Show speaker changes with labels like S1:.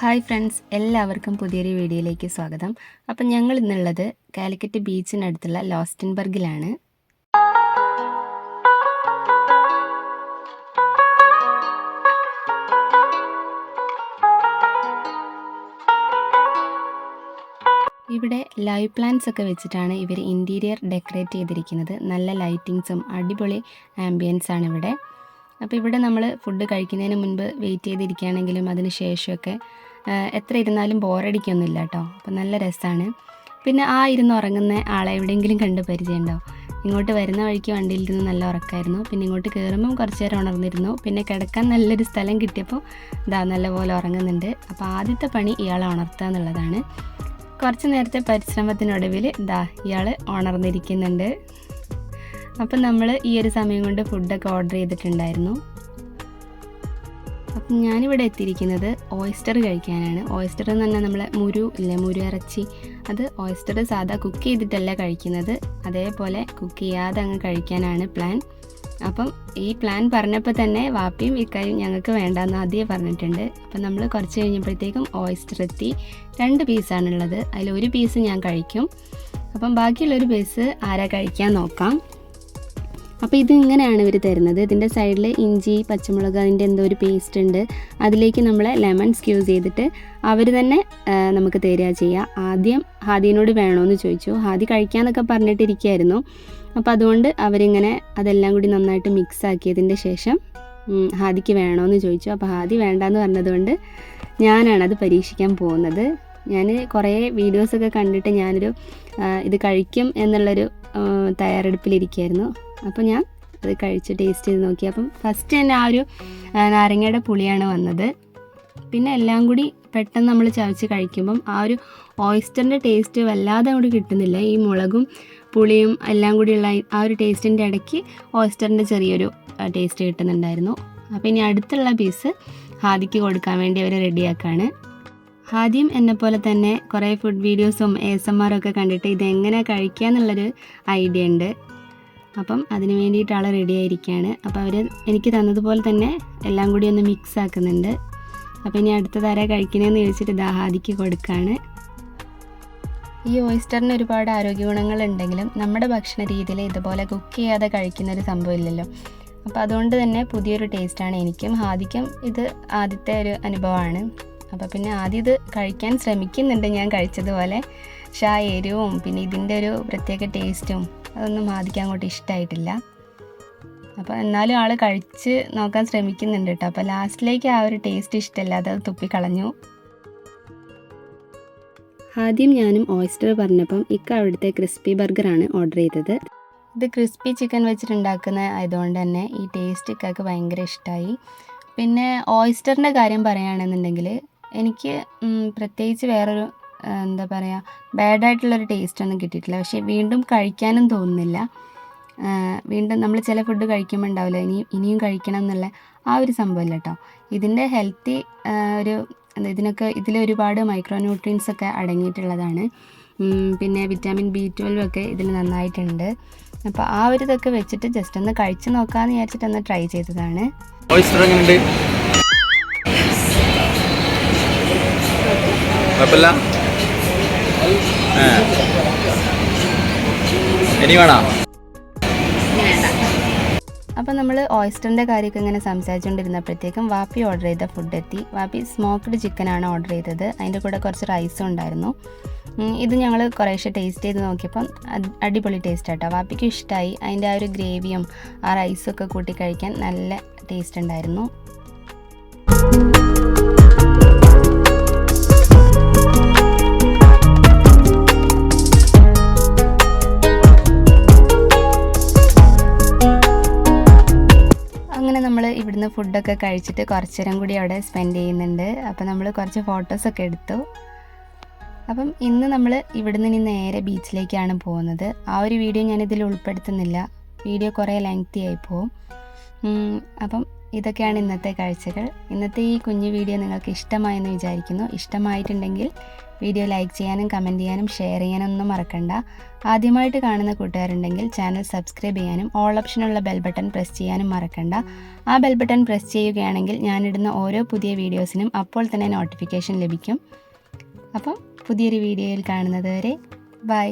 S1: Hi friends എല്ലാവർക്കും പുതിയൊരു വീഡിയോയിലേക്ക് സ്വാഗതം. അപ്പം ഞങ്ങൾ ഇന്നുള്ളത് കാലിക്കറ്റ് ബീച്ചിനടുത്തുള്ള ലോസ്റ്റൻബർഗിലാണ്. ഇവിടെ ലൈവ് പ്ലാന്റ്സ് ഒക്കെ വെച്ചിട്ടാണ് ഇവർ ഇന്റീരിയർ ഡെക്കറേറ്റ് ചെയ്തിരിക്കുന്നത്. നല്ല ലൈറ്റിങ്സും അടിപൊളി ആംബിയൻസ് ആണ് ഇവിടെ. അപ്പോൾ ഇവിടെ നമ്മൾ ഫുഡ് കഴിക്കുന്നതിന് മുൻപ് വെയിറ്റ് ചെയ്തിരിക്കുകയാണെങ്കിലും അതിന് ശേഷമൊക്കെ എത്ര ഇരുന്നാലും ബോറടിക്കൊന്നുമില്ല കേട്ടോ അപ്പം നല്ല രസമാണ് പിന്നെ ആ ഇരുന്ന് ഉറങ്ങുന്ന ആളെ എവിടെയെങ്കിലും കണ്ട് പരിചയമുണ്ടോ? ഇങ്ങോട്ട് വരുന്ന വഴിക്ക് വണ്ടിയിൽ ഇരുന്ന് നല്ല ഉറക്കമായിരുന്നു പിന്നെ ഇങ്ങോട്ട് കയറുമ്പം കുറച്ച് നേരം ഉണർന്നിരുന്നു. പിന്നെ കിടക്കാൻ നല്ലൊരു സ്ഥലം കിട്ടിയപ്പോൾ ഇതാ നല്ലപോലെ ഉറങ്ങുന്നുണ്ട്. അപ്പോൾ ആദ്യത്തെ പണി ഇയാളെ ഉണർത്തുക എന്നുള്ളതാണ്. കുറച്ച് നേരത്തെ പരിശ്രമത്തിനൊടുവിൽ ഇതാ ഇയാൾ ഉണർന്നിരിക്കുന്നുണ്ട്. അപ്പം നമ്മൾ ഈ ഒരു സമയം കൊണ്ട് ഫുഡൊക്കെ ഓർഡർ ചെയ്തിട്ടുണ്ടായിരുന്നു. അപ്പം ഞാനിവിടെ എത്തിയിരിക്കുന്നത് ഓയിസ്റ്റർ കഴിക്കാനാണ്. ഓയിസ്റ്റർ എന്ന് പറഞ്ഞാൽ നമ്മളെ മുരു ഇല്ലേ? മുരു ഇറച്ചി. അത് ഓയിസ്റ്റർ സാധാ കുക്ക് ചെയ്തിട്ടല്ല കഴിക്കുന്നത്. അതേപോലെ കുക്ക് ചെയ്യാതെ അങ്ങ് കഴിക്കാനാണ് പ്ലാൻ. അപ്പം ഈ പ്ലാൻ പറഞ്ഞപ്പോൾ തന്നെ വാപ്പിയും ഇക്കാര്യം ഞങ്ങൾക്ക് വേണ്ടാന്ന് ആദ്യമേ പറഞ്ഞിട്ടുണ്ട്. അപ്പം നമ്മൾ കുറച്ച് കഴിഞ്ഞപ്പോഴത്തേക്കും ഓയിസ്റ്റർ എത്തി. രണ്ട് പീസാണുള്ളത്. അതിൽ ഒരു പീസ് ഞാൻ കഴിക്കും. അപ്പം ബാക്കിയുള്ളൊരു പീസ് ആരാ കഴിക്കാൻ നോക്കാം. അപ്പോൾ ഇത് ഇങ്ങനെയാണ് ഇവർ തരുന്നത് ഇതിന്റെ സൈഡിൽ ഇഞ്ചി പച്ചമുളക് അതിന്റെ എന്തോ ഒരു പേസ്റ്റ് ഉണ്ട്. അതിലേക്ക് നമ്മൾ ലെമൺ സ്ക്യൂസ് ചെയ്തിട്ട് അവർ തന്നെ നമുക്ക് തരിക ചെയ്യുക ആദ്യം ഹാദിനോട് വേണമെന്ന് ചോദിച്ചു. ഹാദി കഴിക്കാമെന്നൊക്കെ പറഞ്ഞിട്ടിരിക്കുകയായിരുന്നു അപ്പോൾ അതുകൊണ്ട് അവരിങ്ങനെ അതെല്ലാം കൂടി നന്നായിട്ട് മിക്സ് ആക്കിയതിന്റെ ശേഷം ഹാദിക്ക് വേണമെന്ന് ചോദിച്ചു. അപ്പോൾ ഹാദി വേണ്ടാന്ന് പറഞ്ഞതുകൊണ്ട് ഞാനാണ് അത് പരീക്ഷിക്കാൻ പോകുന്നത്. ഞാൻ കുറേ വീഡിയോസൊക്കെ കണ്ടിട്ട് ഞാനൊരു ഇത് കഴിക്കും എന്നുള്ളൊരു തയ്യാറെടുപ്പിലിരിക്കുകയായിരുന്നു അപ്പോൾ ഞാൻ അത് കഴിച്ച് ടേസ്റ്റ് ചെയ്ത് നോക്കി. അപ്പം ഫസ്റ്റ് തന്നെ ആ ഒരു നാരങ്ങയുടെ പുളിയാണ് വന്നത്. പിന്നെ എല്ലാം കൂടി പെട്ടെന്ന് നമ്മൾ ചവച്ച് കഴിക്കുമ്പം ആ ഒരു ഓയിസ്റ്ററിന്റെ ടേസ്റ്റ് വല്ലാതെ അങ്ങോട്ട് കിട്ടുന്നില്ല. ഈ മുളകും പുളിയും എല്ലാം കൂടിയുള്ള ആ ഒരു ടേസ്റ്റിന്റെ ഇടയ്ക്ക് ഓയിസ്റ്ററിന്റെ ചെറിയൊരു ടേസ്റ്റ് കിട്ടുന്നുണ്ടായിരുന്നു. അപ്പോൾ ഇനി അടുത്തുള്ള പീസ് ഹാദിക്ക് കൊടുക്കാൻ വേണ്ടി അവർ റെഡിയാക്കാണ്. ആദ്യം പോലെ തന്നെ കുറേ ഫുഡ് വീഡിയോസും എ എസ് എം ആറൊക്കെ കണ്ടിട്ട് ഇതെങ്ങനെ കഴിക്കുക എന്നുള്ളൊരു ഐഡിയ ഉണ്ട്. അപ്പം അതിന് വേണ്ടിയിട്ട് ആൾ റെഡി ആയിരിക്കുകയാണ് അപ്പോൾ അവർ എനിക്ക് തന്നതുപോലെ തന്നെ എല്ലാം കൂടി ഒന്ന് മിക്സ് ആക്കുന്നുണ്ട്. അപ്പോൾ ഇനി അടുത്തതാരാ കഴിക്കണമെന്ന് ചോദിച്ചിട്ട് ദാഹാദിക്ക് കൊടുക്കുകയാണ് ഈ ഓയിസ്റ്ററിന് ഒരുപാട് ആരോഗ്യ ഗുണങ്ങളുണ്ടെങ്കിലും നമ്മുടെ ഭക്ഷണ രീതിയിൽ ഇതുപോലെ കുക്ക് ചെയ്യാതെ കഴിക്കുന്ന ഒരു സംഭവമില്ലല്ലോ അപ്പോൾ അതുകൊണ്ട് തന്നെ പുതിയൊരു ടേസ്റ്റാണ് എനിക്കും ഹാദിക്കും ഇത് ആദ്യത്തെ ഒരു അനുഭവമാണ്. അപ്പോൾ പിന്നെ ആദ്യം ഇത് കഴിക്കാൻ ശ്രമിക്കുന്നുണ്ട് ഞാൻ കഴിച്ചതുപോലെ. പക്ഷേ ആ എരിവും പിന്നെ ഇതിന്റെ ഒരു പ്രത്യേക ടേസ്റ്റും അതൊന്നും ഹാദിക്ക് അങ്ങോട്ട് ഇഷ്ടമായിട്ടില്ല അപ്പോൾ എന്നാലും ആൾ കഴിച്ച് നോക്കാൻ ശ്രമിക്കുന്നുണ്ട് കേട്ടോ അപ്പോൾ ലാസ്റ്റിലേക്ക് ആ ഒരു ടേസ്റ്റ് ഇഷ്ടമില്ലാതെ അത് തുപ്പിക്കളഞ്ഞു. ആദ്യം ഞാനും ഓയിസ്റ്റർ പറഞ്ഞപ്പം ഇക്ക അവിടുത്തെ ക്രിസ്പി ബർഗറാണ് ഓർഡർ ചെയ്തത്. ഇത് ക്രിസ്പി ചിക്കൻ വെച്ചിട്ടുണ്ടാക്കുന്ന ആയതുകൊണ്ട് തന്നെ ഈ ടേസ്റ്റ് ഇക്കാക്ക് ഭയങ്കര ഇഷ്ടമായി പിന്നെ ഓയിസ്റ്ററിന്റെ കാര്യം പറയുകയാണെന്നുണ്ടെങ്കിൽ എനിക്ക് പ്രത്യേകിച്ച് വേറൊരു എന്താ പറയുക ടേസ്റ്റ് ഒന്നും കിട്ടിയിട്ടില്ല. പക്ഷേ വീണ്ടും കഴിക്കാനും തോന്നുന്നില്ല. വീണ്ടും നമ്മൾ ചില ഫുഡ് കഴിക്കുമ്പോൾ ഉണ്ടാവില്ല. ഇനി ഇനിയും കഴിക്കണം എന്നുള്ള ആ ഒരു സംഭവമില്ല കേട്ടോ ഇതിന്റെ ഹെൽത്തി ഒരു ഇതിനൊക്കെ ഇതിൽ ഒരുപാട് മൈക്രോ ന്യൂട്രിയൻസ് ഒക്കെ അടങ്ങിയിട്ടുള്ളതാണ്. പിന്നെ വിറ്റാമിൻ ബി ട്വൽവ് ഒക്കെ ഇതിൽ നന്നായിട്ടുണ്ട്. അപ്പോൾ ആ ഒരു ഇതൊക്കെ വെച്ചിട്ട് ജസ്റ്റ് ഒന്ന് കഴിച്ച് നോക്കാമെന്ന് വിചാരിച്ചിട്ട് ഒന്ന് ട്രൈ ചെയ്തതാണ്.
S2: കുഴപ്പമില്ല. ഇനി വേണോ?
S1: അപ്പോൾ നമ്മൾ ഓയിസ്റ്ററിന്റെ കാര്യമൊക്കെ ഇങ്ങനെ സംസാരിച്ചുകൊണ്ടിരുന്നപ്പോഴത്തേക്കും വാപ്പി ഓർഡർ ചെയ്ത ഫുഡ് എത്തി. വാപ്പി സ്മോക്ക്ഡ് ചിക്കനാണ് ഓർഡർ ചെയ്തത്. അതിന്റെ കൂടെ കുറച്ച് റൈസും ഉണ്ടായിരുന്നു. ഇത് ഞങ്ങൾ കുറേശ്ശെ ടേസ്റ്റ് ചെയ്ത് നോക്കിയപ്പം അടിപൊളി ടേസ്റ്റ് ആട്ടോ. വാപ്പിക്ക് ഇഷ്ടമായി അതിന്റെ ആ ഒരു ഗ്രേവിയും ആ റൈസും ഒക്കെ കൂട്ടി കഴിക്കാൻ നല്ല ടേസ്റ്റ് ഉണ്ടായിരുന്നു. ഫുഡൊക്കെ കഴിച്ചിട്ട് കുറച്ച് നേരം കൂടി അവിടെ സ്പെൻഡ് ചെയ്യുന്നുണ്ട്. അപ്പോൾ നമ്മൾ കുറച്ച് ഫോട്ടോസൊക്കെ എടുത്തു. അപ്പം ഇന്ന് നമ്മൾ ഇവിടുന്ന് ഇനി നേരെ ബീച്ചിലേക്കാണ് പോകുന്നത്. ആ ഒരു വീഡിയോ ഞാനിതിൽ ഉൾപ്പെടുത്തുന്നില്ല. വീഡിയോ കുറേ ലെങ്തി ആയി പോവും. അപ്പം ഇതൊക്കെയാണ് ഇന്നത്തെ കാഴ്ചകൾ. ഇന്നത്തെ ഈ കുഞ്ഞു വീഡിയോ നിങ്ങൾക്ക് ഇഷ്ടമായെന്ന് വിചാരിക്കുന്നു. ഇഷ്ടമായിട്ടുണ്ടെങ്കിൽ വീഡിയോ ലൈക്ക് ചെയ്യാനും കമന്റ് ചെയ്യാനും ഷെയർ ചെയ്യാനും ഒന്നും മറക്കണ്ട. ആദ്യമായിട്ട് കാണുന്ന കൂട്ടുകാരുണ്ടെങ്കിൽ ചാനൽ സബ്സ്ക്രൈബ് ചെയ്യാനും ഓൾ ഓപ്ഷനുള്ള ബെൽ ബട്ടൺ പ്രസ് ചെയ്യാനും മറക്കണ്ട. ആ ബെൽ ബട്ടൺ പ്രസ് ചെയ്യുകയാണെങ്കിൽ ഞാനിടുന്ന ഓരോ പുതിയ വീഡിയോസിനും അപ്പോൾ തന്നെ നോട്ടിഫിക്കേഷൻ ലഭിക്കും. അപ്പം പുതിയൊരു വീഡിയോയിൽ കാണുന്നത് വരെ ബൈ.